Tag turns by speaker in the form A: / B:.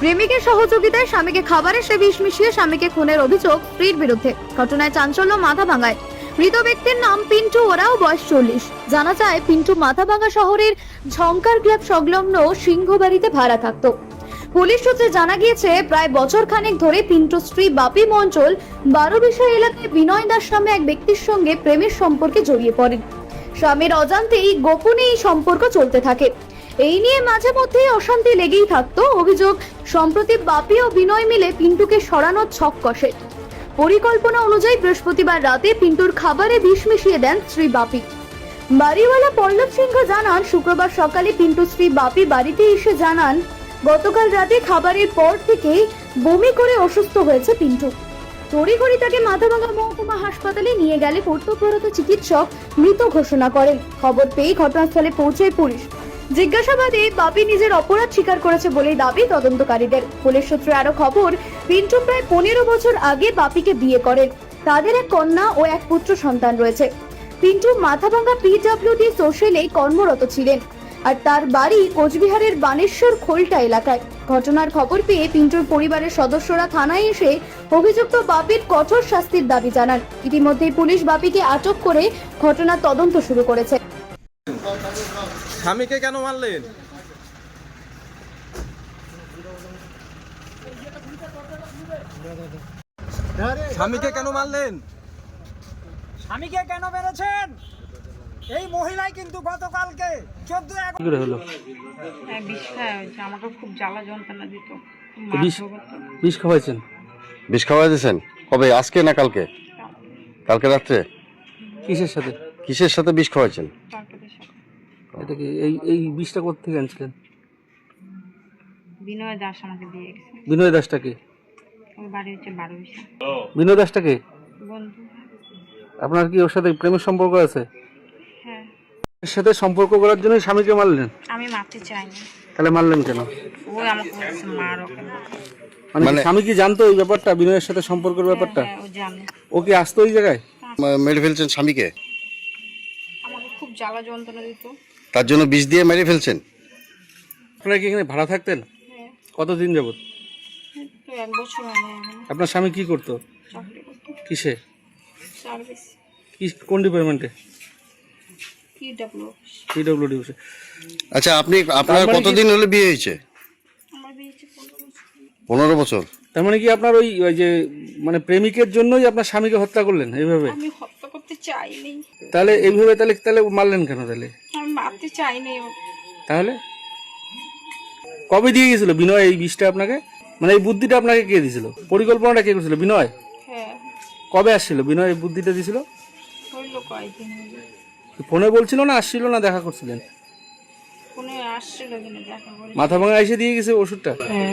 A: প্রেমিকের সহযোগিতায় স্বামীকে খাবারে সে বিষ মিশিয়ে স্বামীকে খুনের অভিযোগ স্ত্রীর বিরুদ্ধে। ঘটনায় চাঞ্চল্য মাথা ভাঙায় মৃত ব্যক্তির নাম পিন্টু, ওরাও বয়স চল্লিশ। জানা যায়, পিন্টু মাথাভাঙ্গা শহরের ঝঙ্কার ক্লাব সংলগ্ন সিংহবাড়িতে ভাড়া থাকতো। পুলিশ সূত্রে জানা গিয়েছে, প্রায় বছর খানেক ধরে পিন্টু স্ত্রী বাপি মঞ্চল বারো বিষয় এলাকায় বিনয় দাস নামে এক ব্যক্তির সঙ্গে প্রেমের সম্পর্কে জড়িয়ে পড়েন। স্বামীর অজান্তেই গোপনে এই সম্পর্ক চলতে থাকে। এই নিয়ে মাঝে মধ্যেই অশান্তি লেগেই থাকতো। অভিযোগ, সম্প্রতি বাপি ও বিনয় মিলে পিন্টুকে সরানোর ছক কষে। পরিকল্পনা অনুযায়ী বৃহস্পতিবার রাতে পিন্টুর খাবারে বিষ মিশিয়ে দেন শ্রী বাপি। বাড়িওয়ালা পল্লব সিংহ জানান, শুক্রবার সকালে পিন্টু শ্রী বাপি বাড়িতে এসে জানান, গতকাল রাতে খাবারের পর থেকেই বমি করে অসুস্থ হয়েছে পিন্টু। তড়িঘড়ি তাকে মাথাভাঙ্গা মহকুমা হাসপাতালে নিয়ে গেলে কর্তব্যরত চিকিৎসক মৃত ঘোষণা করেন। খবর পেয়ে ঘটনাস্থলে পৌঁছায় পুলিশ। জিজ্ঞাসাবাদে বাপি নিজের অপরাধ স্বীকার করেছে বলেই দাবি তদন্তকারীদের। পুলিশ সূত্রে আরও খবর, পিন্টু প্রায় পনেরো বছর আগে বাপিকে বিয়ে করেন তাদের এক কন্যা ও এক পুত্র সন্তান রয়েছে। পিন্টু মাথাভাঙ্গা পিডব্লিউডি সোশ্যালে কর্মরত ছিলেন আর তার বাড়ি কোচবিহারের বানেশ্বর খোলটা এলাকায়। ঘটনার খবর পেয়ে পিন্টুর পরিবারের সদস্যরা থানায় এসে অভিযুক্ত বাপির কঠোর শাস্তির দাবি জানান। ইতিমধ্যেই পুলিশ বাপিকে আটক করে ঘটনার তদন্ত শুরু করেছে।
B: স্বামীকে কেন মারলেন? স্বামীকে কেন মারলেন?
C: স্বামীকে কেন মেরেছেন? এই মহিলাই কিন্তু গতকালকে চোদ্দ
D: হ্যাঁ বিষ খাওয়া আমাকে খুব জ্বালা যন্ত্রণা দিত।
E: বিষ খাওয়াইছেন?
F: বিষ খাওয়া দিয়েছেন কবে? আজকে না কালকে? কালকে। রাত্রে?
E: কিসের সাথে?
F: কিসের সাথে বিষ খাওয়াইছেন?
E: এটা কি এই এই বিষটা কোথা থেকে আনছিলেন?
D: বিনয় দাস আমাকে দিয়ে গেছে।
E: বিনয় দাসটাকে
D: ওর বাড়ি হচ্ছে বারো
E: বিনয় দাসটাকে
D: বন্ধু।
E: আপনার কি ওর সাথে প্রেমের সম্পর্ক আছে?
D: হ্যাঁ।
E: এর সাথে সম্পর্ক করার জন্য স্বামীকে মারলেন?
D: আমি মারতে চাইনি।
E: তাহলে মারলেন কেন?
D: ওই আমাকে বলছে মার
E: মানে
F: মানে-
E: স্বামী কি জানতো এই ব্যাপারটা বিনয়ের সাথে সম্পর্কের ব্যাপারটা?
D: হ্যাঁ ও জানে।
E: ও কি আসতো ওই জায়গায়?
F: মেরে ফেলছেন স্বামীকে?
D: আমাকে খুব জ্বালা যন্ত্রণা দিত।
F: তার জন্য বিষ দিয়ে মেরে ফেলছেন?
E: আপনারা কি এখানে ভাড়া থাকতেন?
D: হ্যাঁ।
E: কতদিন যাবত আপনার স্বামী কি করতো?
D: চাকরি করতো।
E: কিসে? কি কোন ডিপার্টমেন্টে? পিডব্লিউডি বসে
F: আচ্ছা আপনি আপনার
E: মানে
F: কতদিন হলে বিয়ে হয়েছে?
D: আমার বিয়ে হচ্ছে পনেরো বছর।
E: তার মানে কি আপনার ওই ওই যে মানে প্রেমিকের জন্যই আপনার স্বামীকে হত্যা করলেন এইভাবে?
D: আমি হত্যা করতে চাইনি।
E: তাহলে এইভাবে তাহলে তাহলে মারলেন কেন তাহলে?
D: আমি মারতে চাইনি।
E: তাহলে? কবে দিয়ে গেছিল? বিনয় এই বিষটা আপনাকে? মানে এই বুদ্ধিটা আপনাকে কে দিছিল? পরিকল্পনাটা কে করেছিল? বিনয়?
D: হ্যাঁ।
E: কবে আসছিল? বিনয় এই বুদ্ধিটা
D: হইল
E: ফোনে বলছিল না আসছিল না দেখা করছিলেন? মাথা ভাঙা এসে দিয়ে গেছে ওষুধটা?
D: হ্যাঁ।